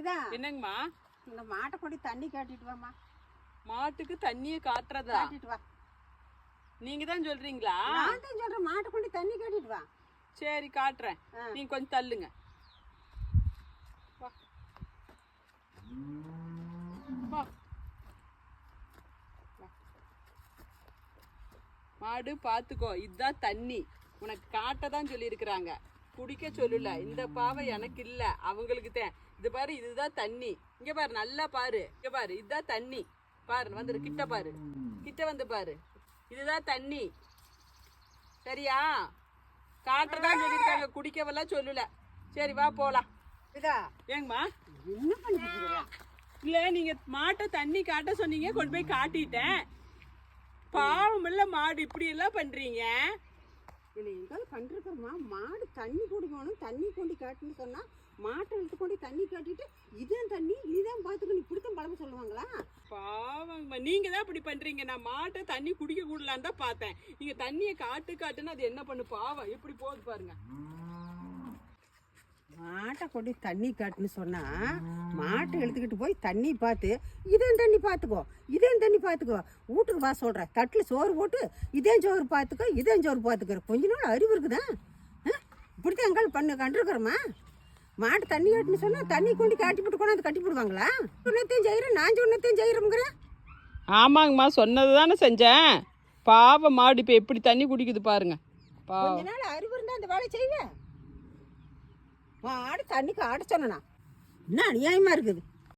கவிதா என்னங்கம்மா? இந்த மாட்டை கொடி தண்ணி காட்டிட்டு வாம்மா. மாட்டுக்கு தண்ணியை காட்டுறதா? காட்டிட்டு வா. நீங்க தான் சொல்றீங்களா? நான் தான் சொல்றேன் மாட்டை கொண்டு தண்ணி காட்டிட்டு வா. சரி காட்டுறேன். நீங்க கொஞ்சம் தள்ளுங்க. மாடு பாத்துக்கோ இதுதான் தண்ணி. உனக்கு காட்ட தான் சொல்லியிருக்கிறாங்க. குடிக்க சொல்லல. இந்த பாவை எனக்கு இல்ல அவங்களுக்கு தான் இது பாரு இதுதான் தண்ணி. இங்க பாரு நல்லா பாரு. இங்க பாரு இதுதான் தண்ணி. பாரு வந்துரு கிட்ட பாரு. கிட்ட வந்து பாரு. இதுதான் தண்ணி. சரியா? காட்டுறதா சொல்லியிருக்காங்க குடிக்கவெல்லாம் சொல்லல. சரி வா போலாம். கவிதா ஏங்கம்மா? என்ன இருக்கிற? இல்ல நீங்க மாட்டை தண்ணி காட்ட சொன்னீங்க கொண்டு போய் காட்டிட்டேன். பாவம் இல்ல மாடு இப்படி எல்லாம் பண்றீங்க. இல்லை எங்காவது பண்ணிருக்கிறோமா மாடு தண்ணி குடிக்கணும் தண்ணி கொண்டு காட்டுன்னு சொன்னால் மாட்டை இழுத்து கொண்டு தண்ணி காட்டிட்டு இதான் தண்ணி இதுதான் பார்த்துக்கணும் இப்படித்தான் பழம சொல்லுவாங்களா? பாவம் நீங்க தான் இப்படி பண்றீங்க. நான் மாட்டை தண்ணி குடிக்க கூடலான்னு தான் பார்த்தேன். நீங்க தண்ணியை காட்டு காட்டுன்னு அது என்ன பண்ணு பாவம் எப்படி போகுது பாருங்க. மாட்டை கொண்டு தண்ணி காட்டுன்னு சொன்னா மாட்டை இழுத்துக்கிட்டு போய் தண்ணி பார்த்து இதான் தண்ணி பார்த்துக்கோ இதான் தண்ணி பார்த்துக்கோ வீட்டுக்கு வா சொல்கிறேன் தட்டில் சோறு போட்டு இதே சோறு பார்த்துக்கோ இதே சோறு பார்த்துக்கோ. கொஞ்ச நாள் அறிவு இருக்குதா? இப்படித்தான் எங்கால் பண்ணு கண்டிருக்கிறோமா? மாட்டு தண்ணி காட்டுன்னு சொன்னால் தண்ணி கொண்டு காட்டி போட்டு கொண்டாந்து கட்டி போடுவாங்களா? சொன்னத்தையும் செய்கிறேன் நான் சொன்னத்தையும் செய்கிறோங்கிறேன் ஆமாங்கம்மா சொன்னது தானே செஞ்சேன். பாவம் மாடு இப்போ எப்படி தண்ணி குடிக்குது பாருங்க. பாவம் கொஞ்ச நாள் அறிவு இருந்தால் அந்த வேலையை செய்வேன் ஆடு தண்ணிக்கு ஆட சொன்னா என்ன அநியாயமாக இருக்குது?